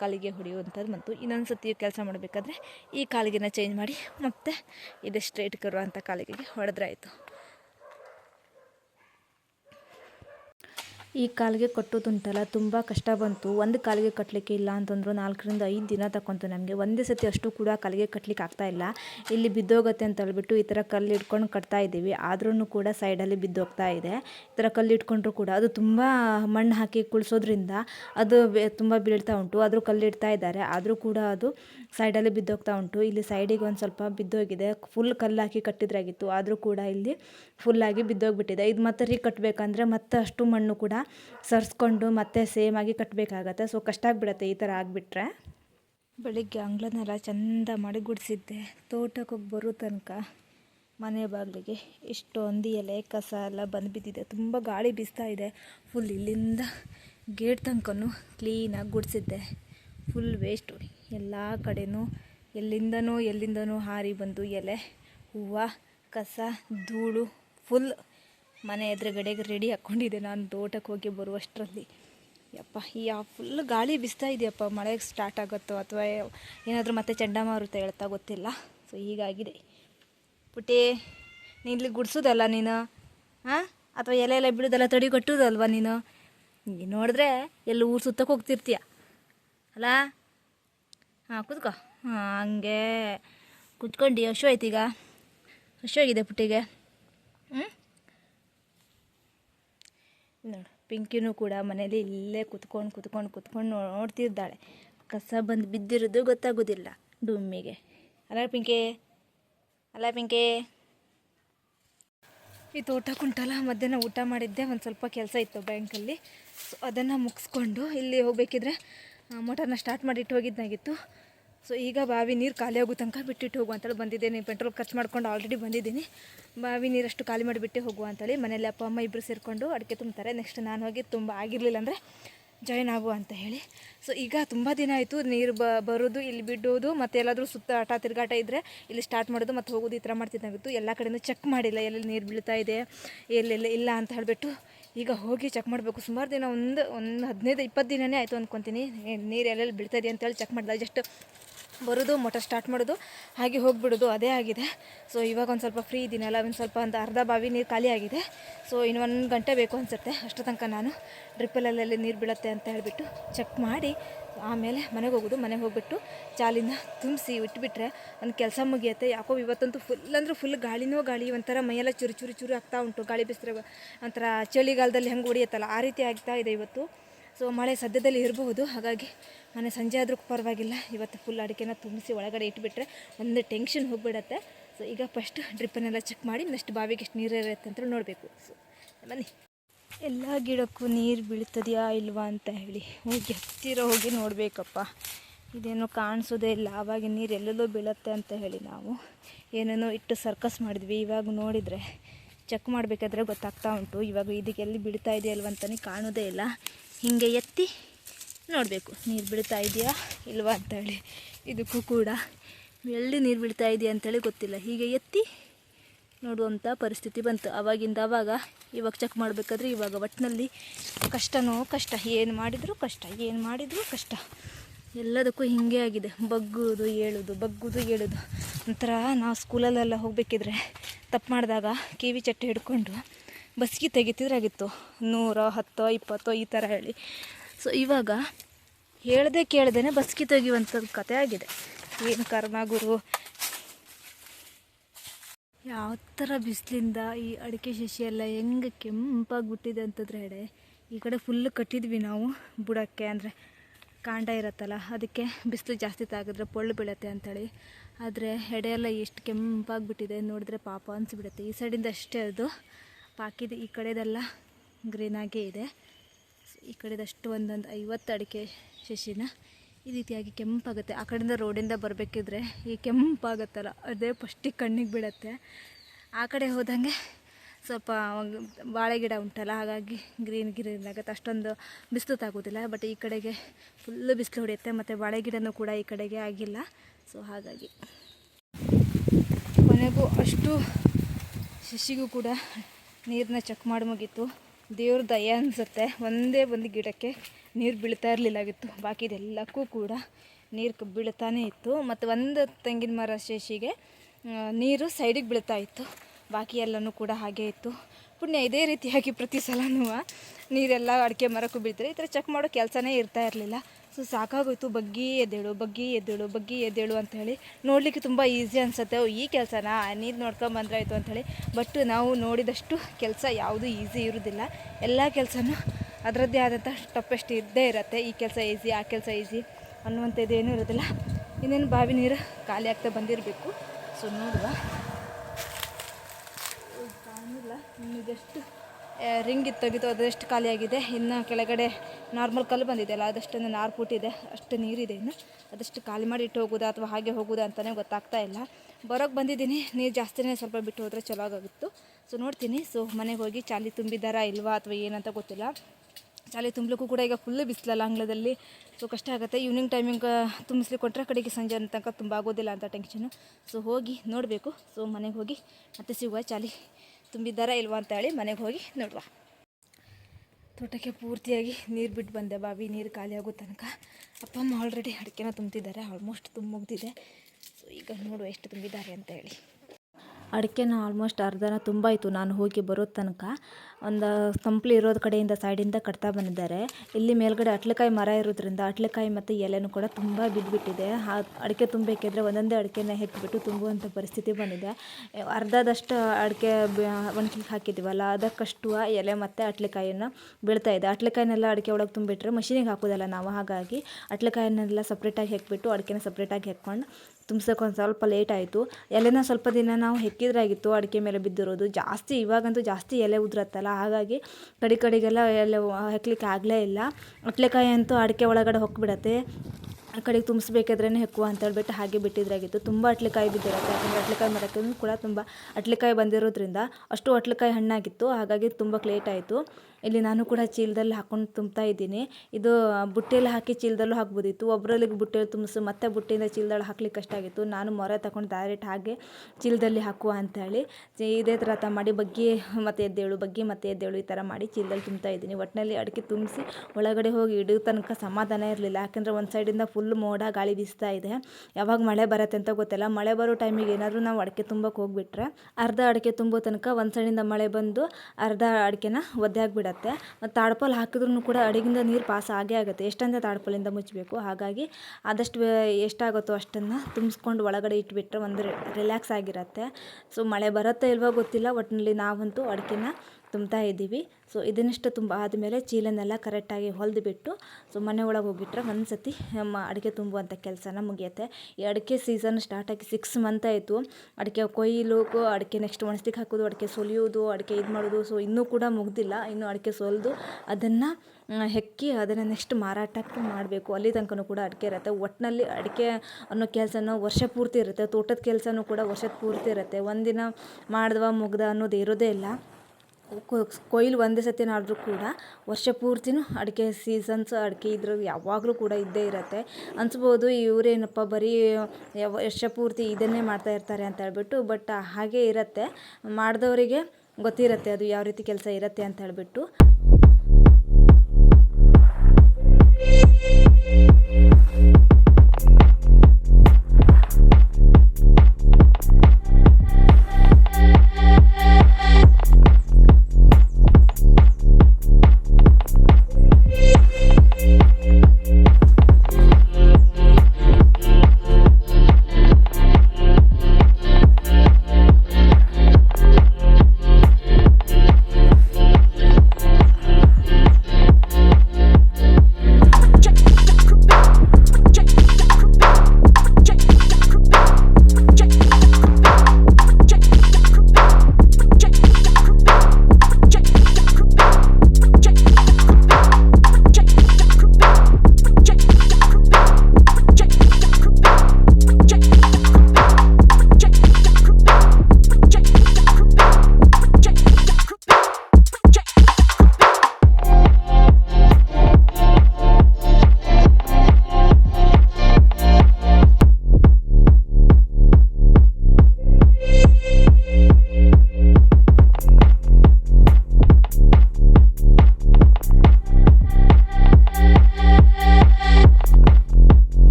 ಕಾಲಿಗೆ ಹೊಡೆಯುವಂಥದ್ದು ಮತ್ತು ಇನ್ನೊಂದು ಸತಿ ಕೆಲಸ ಮಾಡಬೇಕಾದ್ರೆ ಈ ಕಾಲಿಗೆನ ಚೇಂಜ್ ಮಾಡಿ ಮತ್ತೆ ಇದೇ ಸ್ಟ್ರೇಟ್ ಕರುವಂಥ ಕಾಲಿಗೆಗೆ ಹೊಡೆದ್ರಾಯ್ತು. ಈ ಕಾಲಿಗೆ ಕಟ್ಟೋದುಂಟಲ್ಲ, ತುಂಬ ಕಷ್ಟ ಬಂತು. ಒಂದು ಕಾಲಿಗೆ ಕಟ್ಟಲಿಕ್ಕೆ ಇಲ್ಲ ಅಂತಂದ್ರು ನಾಲ್ಕರಿಂದ ಐದು ದಿನ ತಗೊಂತು ನಮಗೆ. ಒಂದೇ ಸತಿ ಅಷ್ಟು ಕೂಡ ಕಾಲಿಗೆ ಕಟ್ಟಲಿಕ್ಕೆ ಆಗ್ತಾ ಇಲ್ಲ. ಇಲ್ಲಿ ಬಿದ್ದೋಗುತ್ತೆ ಅಂತ ಹೇಳ್ಬಿಟ್ಟು ಈ ಥರ ಕಲ್ಲು ಇಟ್ಕೊಂಡು ಕಟ್ತಾ ಇದ್ದೀವಿ. ಆದ್ರೂ ಕೂಡ ಸೈಡಲ್ಲಿ ಬಿದ್ದೋಗ್ತಾ ಇದೆ. ಈ ಥರ ಕಲ್ಲು ಇಟ್ಕೊಂಡ್ರು ಕೂಡ ಅದು ತುಂಬ ಮಣ್ಣು ಹಾಕಿ ಕುಳಿಸೋದ್ರಿಂದ ಅದು ತುಂಬ ಬೀಳ್ತಾ ಉಂಟು. ಆದರೂ ಕಲ್ಲು ಇಡ್ತಾ ಇದ್ದಾರೆ. ಆದರೂ ಕೂಡ ಅದು ಸೈಡಲ್ಲಿ ಬಿದ್ದೋಗ್ತಾ ಉಂಟು. ಇಲ್ಲಿ ಸೈಡಿಗೆ ಒಂದು ಸ್ವಲ್ಪ ಬಿದ್ದೋಗಿದೆ. ಫುಲ್ ಕಲ್ಲು ಹಾಕಿ ಕಟ್ಟಿದ್ರಾಗಿತ್ತು. ಆದರೂ ಕೂಡ ಇಲ್ಲಿ ಫುಲ್ಲಾಗಿ ಬಿದ್ದೋಗಿಬಿಟ್ಟಿದೆ. ಇದು ಮತ್ತೆ ರೀ ಕಟ್ಟಬೇಕಂದ್ರೆ ಮತ್ತೆ ಅಷ್ಟು ಮಣ್ಣು ಕೂಡ ಸರಿಸ್ಕೊಂಡು ಮತ್ತೆ ಸೇಮ್ ಆಗಿ ಕಟ್ಟಬೇಕಾಗತ್ತೆ ಸೊ ಕಷ್ಟ ಆಗಿಬಿಡತ್ತೆ ಈ ಥರ ಆಗಿಬಿಟ್ರೆ. ಬೆಳಿಗ್ಗೆ ಅಂಗ್ಳನೆಲ್ಲ ಚಂದ ಮಾಡಿ ಗುಡಿಸಿದ್ದೆ ತೋಟಕ್ಕೆ ಹೋಗಿ ಬರೋ ತನಕ ಮನೆ ಬಾಗಿಲಿಗೆ ಇಷ್ಟೊಂದು ಎಲೆ, ಕಸ ಎಲ್ಲ ಬಂದು ಬಿದ್ದಿದೆ ತುಂಬ ಗಾಳಿ ಬೀಸ್ತಾ ಇದೆ. ಫುಲ್ ಇಲ್ಲಿಂದ ಗೇಟ್ ತನಕನೂ ಕ್ಲೀನಾಗಿ ಗುಡಿಸಿದ್ದೆ. ಫುಲ್ ವೇಸ್ಟು ಎಲ್ಲ ಕಡೆನೂ, ಎಲ್ಲಿಂದನೂ ಎಲ್ಲಿಂದನೂ ಹಾರಿ ಬಂದು ಎಲೆ, ಹೂವು, ಕಸ, ಧೂಳು ಫುಲ್ ಮನೆ ಎದುರುಗಡೆಗೆ ರೆಡಿ ಹಾಕ್ಕೊಂಡಿದ್ದೆ ನಾನು ತೋಟಕ್ಕೆ ಹೋಗಿ ಬರುವಷ್ಟರಲ್ಲಿ. ಯಪ್ಪ ಆ ಫುಲ್ ಗಾಳಿ ಬಿಸ್ತಾ ಇದೆಯಪ್ಪ. ಮಳೆ ಸ್ಟಾರ್ಟ್ ಆಗುತ್ತೋ ಅಥವಾ ಏನಾದರೂ ಮತ್ತೆ ಚಂಡಮಾರುತ ಹೇಳ್ತಾ ಗೊತ್ತಿಲ್ಲ. ಸೊ ಹೀಗಾಗಿದೆ. ಪುಟಿ ಇಲ್ಲಿ ಗುಡ್ಸೋದಲ್ಲ ನೀನು? ಹಾಂ ಅಥವಾ ಎಲೆ ಎಲ್ಲ ಬಿಡೋದಲ್ಲ, ತಡಿ ಕಟ್ಟೋದಲ್ವ ನೀನು? ನೀನು ನೋಡಿದ್ರೆ ಎಲ್ಲ ಊರು ಸುತ್ತಕ್ಕೆ ಹೋಗ್ತಿರ್ತೀಯ. ಅಲ್ಲ? ಹಾಂ, ಕೂತ್ಕೋ. ಹಾಂ, ಹಂಗೆ ಕುತ್ಕೊಂಡು, ಹಶು ಆಯ್ತು ಈಗ ಹಶು ಆಗಿದೆ ಪುಟ್ಟಿಗೆ. ಹ್ಞೂ ಪಿಂಕಿನೂ ಕೂಡ ಮನೇಲಿ ಇಲ್ಲೇ ಕುತ್ಕೊಂಡು ಕುತ್ಕೊಂಡು ಕುತ್ಕೊಂಡು ನೋಡ್ತಿದ್ದಾಳೆ. ಕಸ ಬಂದು ಬಿದ್ದಿರೋದು ಗೊತ್ತಾಗೋದಿಲ್ಲ ಡುಮ್ಮಿಗೆ. ಅಲ್ಲ ಪಿಂಕೆ ಅಲ್ಲ ಪಿಂಕೆ. ಈ ತೋಟ ಕುಂಟಲ್ಲ, ಮಧ್ಯಾಹ್ನ ಊಟ ಮಾಡಿದ್ದೆ, ಒಂದು ಸ್ವಲ್ಪ ಕೆಲಸ ಇತ್ತು ಬ್ಯಾಂಕಲ್ಲಿ. ಸೊ ಅದನ್ನು ಮುಗಿಸ್ಕೊಂಡು ಇಲ್ಲಿ ಹೋಗಬೇಕಿದ್ರೆ ಮೋಟರ್ನ ಸ್ಟಾರ್ಟ್ ಮಾಡಿಟ್ಟು ಹೋಗಿದ್ದಾಗಿತ್ತು ಸೊ ಈಗ ಬಾವಿ ನೀರು ಖಾಲಿ ಆಗೋ ತನಕ ಬಿಟ್ಟಿಟ್ಟು ಹೋಗು ಅಂತೇಳಿ ಬಂದಿದ್ದೀನಿ. ಪೆಟ್ರೋಲ್ ಖರ್ಚು ಮಾಡ್ಕೊಂಡು ಆಲ್ರೆಡಿ ಬಂದಿದ್ದೀನಿ. ಬಾವಿ ನೀರಷ್ಟು ಖಾಲಿ ಮಾಡಿಬಿಟ್ಟೆ ಹೋಗುವ ಅಂತೇಳಿ ಮನೇಲಿ ಅಪ್ಪ, ಅಮ್ಮ ಇಬ್ಬರು ಸೇರಿಕೊಂಡು ಅಡಿಕೆ ತುಂಬ್ತಾರೆ. ನೆಕ್ಸ್ಟ್ ನಾನು ಹೋಗಿ ತುಂಬ ಆಗಿರಲಿಲ್ಲ ಅಂದರೆ ಜಾಯ್ನ್ ಆಗುವ ಅಂತ ಹೇಳಿ. ಸೊ ಈಗ ತುಂಬ ದಿನ ಆಯಿತು ನೀರು ಬ, ಬರೋದು, ಇಲ್ಲಿ ಬಿಡೋದು, ಮತ್ತು ಎಲ್ಲಾದರೂ ಸುತ್ತ ಆಟ, ತಿರುಗಾಟ ಇದ್ದರೆ ಇಲ್ಲಿ ಸ್ಟಾರ್ಟ್ ಮಾಡೋದು, ಮತ್ತು ಹೋಗೋದು ಈ ಥರ ಮಾಡ್ತಿದ್ದಾಗಿತ್ತು. ಎಲ್ಲ ಕಡೆಯೂ ಚೆಕ್ ಮಾಡಿಲ್ಲ ಎಲ್ಲೆಲ್ಲಿ ನೀರು ಬೀಳ್ತಾ ಇದೆ ಎಲ್ಲೆಲ್ಲ ಇಲ್ಲ ಅಂತ ಹೇಳಿಬಿಟ್ಟು ಈಗ ಹೋಗಿ ಚೆಕ್ ಮಾಡಬೇಕು. ಸುಮಾರು ದಿನ ಒಂದು ಒಂದು ಹದಿನೈದು ಇಪ್ಪತ್ತು ದಿನನೇ ಆಯಿತು ಅಂದ್ಕೊತೀನಿ ನೀರು ಎಲ್ಲೆಲ್ಲಿ ಬೀಳ್ತಾ ಇದೆಯಾ ಅಂತೇಳಿ ಚೆಕ್ ಮಾಡಿದೆ. ಜಸ್ಟ್ ಬರೋದು ಮೋಟರ್ ಸ್ಟಾರ್ಟ್ ಮಾಡೋದು, ಹಾಗೆ ಹೋಗಿಬಿಡೋದು. ಅದೇ ಆಗಿದೆ. ಸೊ ಇವಾಗ ಒಂದು ಸ್ವಲ್ಪ ಫ್ರೀ ಇದ್ದೀನಲ್ಲ ಒಂದು ಸ್ವಲ್ಪ ಒಂದು ಅರ್ಧ ಬಾವಿ ನೀರು ಖಾಲಿ ಆಗಿದೆ. ಸೊ ಇನ್ನು ಒಂದು ಗಂಟೆ ಬೇಕು ಅನಿಸುತ್ತೆ. ಅಷ್ಟು ತನಕ ನಾನು ಡ್ರಿಪ್ಪಲ್ಲಲ್ಲಿ ನೀರು ಬೀಳುತ್ತೆ ಅಂತ ಹೇಳಿಬಿಟ್ಟು ಚೆಕ್ ಮಾಡಿ. ಆಮೇಲೆ ಮನೆಗೆ ಹೋಗೋದು, ಮನೆಗೆ ಹೋಗ್ಬಿಟ್ಟು ಚಾಲಿನ ತುಂಬಿಸಿ ಇಟ್ಬಿಟ್ರೆ ಒಂದು ಕೆಲಸ ಮುಗಿಯುತ್ತೆ. ಯಾಕೋ ಇವತ್ತಂತೂ ಫುಲ್ ಅಂದ್ರೆ ಫುಲ್ ಗಾಳಿನೋ ಗಾಳಿ, ಒಂಥರ ಮೈಯೆಲ್ಲ ಚುರು ಚುರು ಚುರು ಆಗ್ತಾ ಉಂಟು. ಗಾಳಿ ಬಿಸಿದ್ರೆ ಒಂಥರ ಚಳಿಗಾಲದಲ್ಲಿ ಹೆಂಗೆ ಹೊಡಿಯುತ್ತಲ್ಲ ಆ ರೀತಿ ಆಗ್ತಾ ಇದೆ ಇವತ್ತು. ಸೊ ಮಳೆ ಸದ್ಯದಲ್ಲಿ ಇರಬಹುದು. ಹಾಗಾಗಿ ಮನೆ ಸಂಜೆ ಆದರೂ ಪರವಾಗಿಲ್ಲ. ಇವತ್ತು ಫುಲ್ ಅಡಿಕೆನ ತುಂಬಿಸಿ ಒಳಗಡೆ ಇಟ್ಬಿಟ್ರೆ ಒಂದು ಟೆನ್ಷನ್ ಹೋಗ್ಬಿಡತ್ತೆ. ಸೊ ಈಗ ಫಸ್ಟ್ ಡ್ರಿಪ್ಪನ್ನೆಲ್ಲ ಚೆಕ್ ಮಾಡಿ ನೆಕ್ಸ್ಟ್ ಬಾವಿಗೆ ಎಷ್ಟು ನೀರು ಇರುತ್ತೆ ಅಂತ ನೋಡಬೇಕು. ಸೊ ಬನ್ನಿ. ಎಲ್ಲ ಗಿಡಕ್ಕೂ ನೀರು ಬೀಳ್ತದೆಯಾ ಇಲ್ವಾ ಅಂತ ಹೇಳಿ. ಹೋಗಿ ಹತ್ತಿರ ಹೋಗಿ ನೋಡಬೇಕಪ್ಪ. ಇದೇನು ಕಾಣಿಸೋದೇ ಇಲ್ಲ. ಆವಾಗ ನೀರು ಎಲ್ಲೆಲ್ಲೋ ಬೀಳುತ್ತೆ ಅಂತ ಹೇಳಿ ನಾವು ಏನೇನೋ ಇಟ್ಟು ಸರ್ಕಸ್ ಮಾಡಿದ್ವಿ. ಇವಾಗ ನೋಡಿದರೆ ಚೆಕ್ ಮಾಡಬೇಕಾದ್ರೆ ಗೊತ್ತಾಗ್ತಾ ಉಂಟು. ಇವಾಗ ಇದಕ್ಕೆ ಎಲ್ಲಿ ಬೀಳ್ತಾ ಇದೆಯಲ್ವ ಅಂತಲೇ ಕಾಣೋದೇ ಇಲ್ಲ. ಹೀಗೆ ಎತ್ತಿ ನೋಡಬೇಕು. ನೀರು ಬೀಳ್ತಾ ಇದೆಯಾ ಇಲ್ವಾ ಅಂತೇಳಿ ಇದಕ್ಕೂ ಕೂಡ ಎಲ್ಲಿ ನೀರು ಬೀಳ್ತಾ ಇದೆಯಾ ಅಂತೇಳಿ ಗೊತ್ತಿಲ್ಲ. ಹೀಗೆ ಎತ್ತಿ ನೋಡುವಂಥ ಪರಿಸ್ಥಿತಿ ಬಂತು. ಅವಾಗಿಂದ ಅವಾಗ ಇವಾಗ ಚೆಕ್ ಮಾಡಬೇಕಾದ್ರೆ ಇವಾಗ ಒಟ್ಟಿನಲ್ಲಿ ಕಷ್ಟನೋ ಕಷ್ಟ, ಏನು ಮಾಡಿದರೂ ಕಷ್ಟ, ಏನು ಮಾಡಿದರೂ ಕಷ್ಟ. ಎಲ್ಲದಕ್ಕೂ ಹೀಗೆ ಆಗಿದೆ. ಬಗ್ಗುದು ಏಳುದು ಬಗ್ಗುದು ಏಳುದು ಒಂಥರ ನಾವು ಸ್ಕೂಲಲ್ಲೆಲ್ಲ ಹೋಗಬೇಕಿದ್ರೆ ತಪ್ಪು ಮಾಡಿದಾಗ ಕಿವಿ ಚಟ್ಟೆ ಹಿಡ್ಕೊಂಡು ಬಸ್ಗೆ ತೆಗಿತಿದ್ರಾಗಿತ್ತು ನೂರೋ, ಹತ್ತೋ, ಇಪ್ಪತ್ತೋ, ಈ ಥರ ಹೇಳಿ. ಸೊ ಇವಾಗ ಹೇಳ್ದೆ ಕೇಳ್ದೇ ಬಸ್ಗೆ ತೆಗಿಯುವಂಥದ್ದು ಕತೆ ಆಗಿದೆ. ಏನು ಕರ್ಮ ಗುರು? ಯಾವ ಥರ ಬಿಸಿಲಿಂದ ಈ ಅಡಿಕೆ ಶಶಿ ಎಲ್ಲ ಹೆಂಗೆ ಕೆಂಪಾಗಿಬಿಟ್ಟಿದೆ ಅಂತಂದ್ರೆ ಎಡೆ, ಈ ಕಡೆ ಫುಲ್ ಕಟ್ಟಿದ್ವಿ ನಾವು ಬುಡಕ್ಕೆ, ಅಂದರೆ ಕಾಂಡ ಇರುತ್ತಲ್ಲ, ಅದಕ್ಕೆ ಬಿಸಿಲು ಜಾಸ್ತಿ ತಾಗಿದ್ರೆ ಪೊಳ್ಳು ಬೀಳತ್ತೆ ಅಂಥೇಳಿ ಆದರೆ ಎಡೆ ಎಲ್ಲ ಎಷ್ಟು ಕೆಂಪಾಗಿಬಿಟ್ಟಿದೆ ನೋಡಿದ್ರೆ ಪಾಪ ಅನಿಸ್ಬಿಡುತ್ತೆ. ಈ ಸೈಡಿಂದ ಅಷ್ಟೇ ಅದು. ಬಾಕಿದು ಈ ಕಡೆದೆಲ್ಲ ಗ್ರೀನಾಗೇ ಇದೆ. ಈ ಕಡೆದಷ್ಟು ಒಂದೊಂದು ಐವತ್ತು ಅಡಿಕೆ ಶಶಿನ ಈ ರೀತಿಯಾಗಿ ಕೆಂಪಾಗುತ್ತೆ. ಆ ಕಡೆಯಿಂದ ರೋಡಿಂದ ಬರಬೇಕಿದ್ರೆ ಈ ಕೆಂಪಾಗುತ್ತಲ್ಲ, ಅದೇ ಫಸ್ಟಿಗೆ ಕಣ್ಣಿಗೆ ಬೀಳತ್ತೆ. ಆ ಕಡೆ ಹೋದಂಗೆ ಸ್ವಲ್ಪ ಬಾಳೆ ಗಿಡ ಉಂಟಲ್ಲ, ಹಾಗಾಗಿ ಗ್ರೀನ್ ಗ್ರೀನ್ ಆಗುತ್ತೆ ಅಷ್ಟೊಂದು ಬಿಸಿಲು ತಾಗೋದಿಲ್ಲ ಬಟ್ ಈ ಕಡೆಗೆ ಫುಲ್ಲು ಬಿಸಿಲು ಹೊಡೆಯುತ್ತೆ. ಮತ್ತು ಬಾಳೆ ಗಿಡನೂ ಕೂಡ ಈ ಕಡೆಗೆ ಆಗಿಲ್ಲ. ಸೊ ಹಾಗಾಗಿ ಕೊನೆಗೂ ಅಷ್ಟು ಶಶಿಗೂ ಕೂಡ ನೀರನ್ನ ಚೆಕ್ ಮಾಡಿ ಮುಗೀತು. ದೇವ್ರ ದಯ ಅನಿಸುತ್ತೆ. ಒಂದೇ ಒಂದು ಗಿಡಕ್ಕೆ ನೀರು ಬೀಳ್ತಾ ಇರಲಿಲ್ಲಾಗಿತ್ತು. ಬಾಕಿದೆಲ್ಲಕ್ಕೂ ಕೂಡ ನೀರು ಬೀಳ್ತಾನೇ ಇತ್ತು. ಮತ್ತು ಒಂದು ತೆಂಗಿನ ಮರ ಶೇಷಿಗೆ ನೀರು ಸೈಡಿಗೆ ಬೀಳ್ತಾ ಇತ್ತು. ಬಾಕಿ ಎಲ್ಲನೂ ಕೂಡ ಹಾಗೆ ಇತ್ತು. ಪುಣ್ಯ ಇದೇ ರೀತಿಯಾಗಿ ಪ್ರತಿ ಸಲನೂ ನೀರೆಲ್ಲ ಅಡಿಕೆ ಮರಕ್ಕೂ ಬೀಳ್ತಾರೆ ಈ ಥರ ಚೆಕ್ ಮಾಡೋ ಕೆಲಸನೇ ಇರ್ತಾ ಇರಲಿಲ್ಲ. ಸೊ ಸಾಕಾಗೋಯ್ತು, ಬಗ್ಗಿ ಎದ್ದೇಳು ಬಗ್ಗಿ ಎದ್ದೇಳು ಬಗ್ಗಿ ಎದ್ದೇಳು ಅಂತ ಹೇಳಿ ನೋಡಲಿಕ್ಕೆ ತುಂಬ ಈಸಿ ಅನಿಸುತ್ತೆ. ಈ ಕೆಲಸನ? ನೀರು ನೋಡ್ಕೊಂಬಂದ್ರಾಯ್ತು ಅಂಥೇಳಿ ಬಟ್ ನಾವು ನೋಡಿದಷ್ಟು ಕೆಲಸ ಯಾವುದೂ ಈಸಿ ಇರೋದಿಲ್ಲ. ಎಲ್ಲ ಕೆಲಸನೂ ಅದರದ್ದೇ ಆದಂಥ ಟಪ್ಪೆಸ್ಟ್ ಇದ್ದೇ ಇರುತ್ತೆ. ಈ ಕೆಲಸ ಈಸಿ ಆ ಕೆಲಸ ಈಸಿ ಅನ್ನುವಂಥದ್ದು ಏನೂ ಇರೋದಿಲ್ಲ. ಇನ್ನೇನು ಬಾವಿ ನೀರು ಖಾಲಿ ಆಗ್ತಾ ಬಂದಿರಬೇಕು. ಸೊ ನೋಡುವ. ಕಾಣಿಲ್ಲ ಇದೆಷ್ಟು ರಿಂಗ್ ಇತ್ತು, ತೆಗೆದು ಅದೆಷ್ಟು ಖಾಲಿಯಾಗಿದೆ, ಇನ್ನು ಕೆಳಗಡೆ ನಾರ್ಮಲ್ ಕಲ್ಲು ಬಂದಿದೆಯಲ್ಲ, ಅದಷ್ಟೊಂದು ನಾರು ಪುಟ್ಟಿದೆ ಅಷ್ಟು ನೀರಿದೆ ಇನ್ನು. ಅದಷ್ಟು ಖಾಲಿ ಮಾಡಿ ಇಟ್ಟು ಹೋಗೋದಾ ಅಥವಾ ಹಾಗೆ ಹೋಗೋದಾ ಅಂತಲೇ ಗೊತ್ತಾಗ್ತಾ ಇಲ್ಲ. ಬರೋಕ್ಕೆ ಬಂದಿದ್ದೀನಿ, ನೀರು ಜಾಸ್ತಿನೇ ಸ್ವಲ್ಪ ಬಿಟ್ಟು ಹೋದರೆ ಚಲೋ ಆಗೋಗಿತ್ತು ಸೊ ನೋಡ್ತೀನಿ ಸೊ ಮನೆಗೆ ಹೋಗಿ ಚಾಲಿ ತುಂಬಿದ್ದಾರಾ ಇಲ್ವಾ ಅಥವಾ ಏನಂತ ಗೊತ್ತಿಲ್ಲ. ಚಾಲಿ ತುಂಬಲಿಕ್ಕೂ ಕೂಡ ಈಗ ಫುಲ್ಲು ಬಿಸಿಲಲ್ಲ ಅಂಗ್ಲದಲ್ಲಿ ಸೊ ಕಷ್ಟ ಆಗುತ್ತೆ. ಈವ್ನಿಂಗ್ ಟೈಮಿಂಗ್ ತುಂಬಿಸ್ಲಿಕ್ಕೆ ಕೊಟ್ಟರೆ ಕಡೆಗೆ ಸಂಜೆ ತನಕ ತುಂಬ ಆಗೋದಿಲ್ಲ ಅಂತ ಟೆನ್ಷನು ಸೊ ಹೋಗಿ ನೋಡಬೇಕು. ಸೊ ಮನೆಗೆ ಹೋಗಿ ಮತ್ತೆ ಸಿಗುವ ಚಾಲಿ. ತುಂಬಿದ್ದಾರಾ ಇಲ್ವಾ ಅಂತ ಹೇಳಿ ಮನೆಗೆ ಹೋಗಿ ನೋಡುವ. ತೋಟಕ್ಕೆ ಪೂರ್ತಿಯಾಗಿ ನೀರು ಬಿಟ್ಟು ಬಂದೆ ಬಾವಿ, ನೀರು ಖಾಲಿ ತನಕ. ಅಪ್ಪ ಅಮ್ಮ ಆಲ್ರೆಡಿ ಅಡಿಕೆನ ತುಂಬಿದ್ದಾರೆ ಆಲ್ಮೋಸ್ಟ್ ತುಂಬ ಮುಗ್ದಿದೆ ಸೊ ಈಗ ನೋಡುವ ಎಷ್ಟು ತುಂಬಿದ್ದಾರೆ ಅಂತ ಹೇಳಿ ಅಡಿಕೆನ ಆಲ್ಮೋಸ್ಟ್ ಅರ್ಧನ ತುಂಬಾಯಿತು. ನಾನು ಹೋಗಿ ಬರೋ ತನಕ ಒಂದು ತಂಪ್ಲು ಇರೋದು ಕಡೆಯಿಂದ ಸೈಡಿಂದ ಕಟ್ತಾ ಬಂದಿದ್ದಾರೆ. ಇಲ್ಲಿ ಮೇಲ್ಗಡೆ ಅಟ್ಲಕಾಯಿ ಮರ ಇರೋದ್ರಿಂದ ಅಟ್ಲಕಾಯಿ ಮತ್ತು ಎಲೆನೂ ಕೂಡ ತುಂಬ ಬಿದ್ದುಬಿಟ್ಟಿದೆ ಅಡಿಕೆ ತುಂಬಬೇಕಿದ್ರೆ ಒಂದೊಂದೇ ಅಡಿಕೆನ ಹೆಕ್ಕಿಬಿಟ್ಟು ತುಂಬುವಂಥ ಪರಿಸ್ಥಿತಿ ಬಂದಿದೆ. ಅರ್ಧದಷ್ಟು ಅಡಿಕೆ ಒಣಗಿಗೆ ಹಾಕಿದ್ದೀವಲ್ಲ ಅದಕ್ಕಷ್ಟು ಎಲೆ ಮತ್ತು ಅಟ್ಲಕಾಯಿಯನ್ನು ಬೀಳ್ತಾ ಇದೆ. ಅಟ್ಲೆಕಾಯಿನೆಲ್ಲ ಅಡಿಕೆ ಒಳಗೆ ತುಂಬಿಟ್ರೆ ಮಷೀನಿಗೆ ಹಾಕೋದಲ್ಲ ನಾವು, ಹಾಗಾಗಿ ಅಟ್ಲೆಕಾಯಿನೆಲ್ಲ ಸಪ್ರೇಟಾಗಿ ಹೆಕ್ಬಿಟ್ಟು ಅಡಿಕೆನ ಸಪ್ರೇಟಾಗಿ ಹೆಕ್ಕೊಂಡು ತುಂಬಿಸೋಕೆ ಒಂದು ಸ್ವಲ್ಪ ಲೇಟ್ ಆಯಿತು. ಎಲೆನ ಸ್ವಲ್ಪ ದಿನ ನಾವು ಹೆಕ್ಕಿದ್ರಾಗಿತ್ತು ಅಡಿಕೆ ಮೇಲೆ ಬಿದ್ದಿರೋದು. ಜಾಸ್ತಿ, ಇವಾಗಂತೂ ಜಾಸ್ತಿ ಎಲೆ ಉದುರತ್ತಲ್ಲ. ಹಾಗಾಗಿ ಕಡೆ ಕಡೆಗೆಲ್ಲ ಎಲ್ಲ ಹೆಕ್ಲಿಕ್ಕೆ ಆಗಲೇ ಇಲ್ಲ. ಅಟ್ಲೆಕಾಯಿ ಅಂತೂ ಅಡಿಕೆ ಒಳಗಡೆ ಹೊಕ್ಬಿಡತ್ತೆ. ಆ ಕಡೆಗೆ ತುಂಬಿಸ್ಬೇಕಾದ್ರೇ ಹೆಕ್ಕುವ ಅಂತ ಹೇಳ್ಬಿಟ್ಟು ಹಾಗೆ ಬಿಟ್ಟಿದ್ರಾಗಿತ್ತು ತುಂಬ ಅಟ್ಲಿಕಾಯಿ ಬಿದ್ದಿರುತ್ತೆ. ಯಾಕಂದರೆ ಅಟ್ಲೆಕಾಯಿ ಮರಕ್ಕೆ ಕೂಡ ತುಂಬ ಅಟ್ಲಿಕಾಯಿ ಬಂದಿರೋದ್ರಿಂದ ಅಷ್ಟು ಅಟ್ಲೆಕಾಯಿ ಹಣ್ಣಾಗಿತ್ತು. ಹಾಗಾಗಿ ತುಂಬ ಲೇಟ್ ಆಯಿತು. ಇಲ್ಲಿ ನಾನು ಕೂಡ ಚೀಲದಲ್ಲಿ ಹಾಕ್ಕೊಂಡು ತುಂಬ್ತಾ ಇದ್ದೀನಿ. ಇದು ಬುಟ್ಟಿಯಲ್ಲಿ ಹಾಕಿ ಚೀಲದಲ್ಲೂ ಹಾಕ್ಬೋದಿತ್ತು. ಒಬ್ಬರಲ್ಲಿಗೆ ಬುಟ್ಟಿಯಲ್ಲಿ ತುಂಬಿಸು, ಮತ್ತೆ ಬುಟ್ಟಿಯಿಂದ ಚೀಲದಲ್ಲಿ ಹಾಕ್ಲಿಕ್ಕೆ ಕಷ್ಟ ಆಗಿತ್ತು. ನಾನು ಮೊರೆ ತಗೊಂಡು ಡೈರೆಕ್ಟ್ ಹಾಗೆ ಚೀಲದಲ್ಲಿ ಹಾಕುವ ಅಂತೇಳಿ. ಇದೇ ಥರ ತ ಮಾಡಿ ಬಗ್ಗಿ, ಮತ್ತೆ ಎದ್ದೇಳು, ಬಗ್ಗಿ, ಮತ್ತೆ ಎದ್ದೇಳು ಈ ಥರ ಮಾಡಿ ಚೀಲದಲ್ಲಿ ತುಂಬ್ತಾ ಇದ್ದೀನಿ. ಒಟ್ಟಿನಲ್ಲಿ ಅಡಿಕೆ ತುಂಬಿಸಿ ಒಳಗಡೆ ಹೋಗಿ ಇಡೋ ತನಕ ಸಮಾಧಾನ ಇರಲಿಲ್ಲ. ಯಾಕಂದರೆ ಒಂದು ಸೈಡಿಂದ ಫುಲ್ ಮೋಡ, ಗಾಳಿ ಬೀಸ್ತಾ ಇದೆ. ಯಾವಾಗ ಮಳೆ ಬರುತ್ತೆ ಅಂತ ಗೊತ್ತಿಲ್ಲ. ಮಳೆ ಬರೋ ಟೈಮಿಗೆ ಏನಾದರೂ ನಾವು ಅಡಿಕೆ ತುಂಬಕ್ಕೆ ಹೋಗಿಬಿಟ್ರೆ ಅರ್ಧ ಅಡಿಕೆ ತುಂಬೋ ತನಕ ಒಂದು ಸೈಡಿಂದ ಮಳೆ ಬಂದು ಅರ್ಧ ಅಡಿಕೆನ ಒದ್ದೆ ಆಗಿಬಿಡತ್ತೆ. ಮತ್ತು ತಾಡ್ಪಲ್ ಹಾಕಿದ್ರೂ ಕೂಡ ಅಡಿಗಿಂದ ನೀರು ಪಾಸ್ ಆಗೇ ಆಗುತ್ತೆ. ಎಷ್ಟಂದ ತಾಡ್ಪಲಿಂದ ಮುಚ್ಚಬೇಕು ಹಾಗಾಗಿ ಆದಷ್ಟು ಎಷ್ಟಾಗುತ್ತೋ ಅಷ್ಟನ್ನು ತುಂಬಿಸ್ಕೊಂಡು ಒಳಗಡೆ ಇಟ್ಬಿಟ್ರೆ ಒಂದು ರಿಲ್ಯಾಕ್ಸ್ ಆಗಿರುತ್ತೆ. ಸೊ ಮಳೆ ಬರುತ್ತೋ ಇಲ್ವೋ ಗೊತ್ತಿಲ್ಲ. ಒಟ್ಟಿನಲ್ಲಿ ನಾವಂತೂ ಅಡಿಕೆನ ತುಂಬ್ತಾ ಇದ್ದೀವಿ. ಸೊ ಇದನ್ನಿಷ್ಟು ತುಂಬ ಆದಮೇಲೆ ಚೀಲನೆಲ್ಲ ಕರೆಕ್ಟಾಗಿ ಹೊಲಿದು ಬಿಟ್ಟು ಸೊ ಮನೆ ಒಳಗೆ ಹೋಗಿಟ್ರೆ ಒಂದು ಸತಿ ಅಡಿಕೆ ತುಂಬುವಂಥ ಕೆಲಸನ ಮುಗಿಯುತ್ತೆ. ಈ ಅಡಿಕೆ ಸೀಸನ್ ಸ್ಟಾರ್ಟ್ ಆಗಿ ಸಿಕ್ಸ್ ಮಂತ್ ಆಯಿತು. ಅಡಿಕೆ ಕೊಯ್ಲು ಅಡಿಕೆ ನೆಕ್ಸ್ಟ್ ಒಣಸ್ಲಿಕ್ಕೆ ಹಾಕೋದು, ಅಡಿಕೆ ಸುಲಿಯೋದು, ಅಡಿಕೆ ಇದು ಮಾಡೋದು ಸೊ ಇನ್ನೂ ಕೂಡ ಮುಗ್ದಿಲ್ಲ. ಇನ್ನೂ ಅಡಿಕೆ ಸೊಲ್ದು, ಅದನ್ನು ಹೆಕ್ಕಿ ಅದನ್ನು ನೆಕ್ಸ್ಟ್ ಮಾರಾಟಕ್ಕೆ ಮಾಡಬೇಕು. ಅಲ್ಲಿ ತನಕನೂ ಕೂಡ ಅಡಿಕೆ ಇರುತ್ತೆ. ಒಟ್ಟಿನಲ್ಲಿ ಅಡಿಕೆ ಅನ್ನೋ ಕೆಲಸನೂ ವರ್ಷ ಪೂರ್ತಿ ಇರುತ್ತೆ. ತೋಟದ ಕೆಲಸನೂ ಕೂಡ ವರ್ಷದ ಪೂರ್ತಿ ಇರುತ್ತೆ. ಒಂದಿನ ಮಾಡಿದ್ವ ಮುಗ್ದ ಅನ್ನೋದು ಇರೋದೇ ಇಲ್ಲ. ಕೊಯ್ಲು ಒಂದೇ ಸತಿನಾದರೂ ಕೂಡ ವರ್ಷ ಪೂರ್ತಿನೂ ಅಡಿಕೆ ಸೀಸನ್ಸ್ ಅಡಿಕೆ ಇದ್ರ ಯಾವಾಗಲೂ ಕೂಡ ಇದ್ದೇ ಇರುತ್ತೆ. ಅನ್ಸ್ಬೋದು ಇವರೇನಪ್ಪ ಬರೀ ವರ್ಷ ಪೂರ್ತಿ ಇದನ್ನೇ ಮಾಡ್ತಾ ಇರ್ತಾರೆ ಅಂತ ಹೇಳ್ಬಿಟ್ಟು ಬಟ್ ಹಾಗೆ ಇರುತ್ತೆ. ಮಾಡಿದವರಿಗೆ ಗೊತ್ತಿರುತ್ತೆ ಅದು ಯಾವ ರೀತಿ ಕೆಲಸ ಇರುತ್ತೆ ಅಂತ ಹೇಳ್ಬಿಟ್ಟು.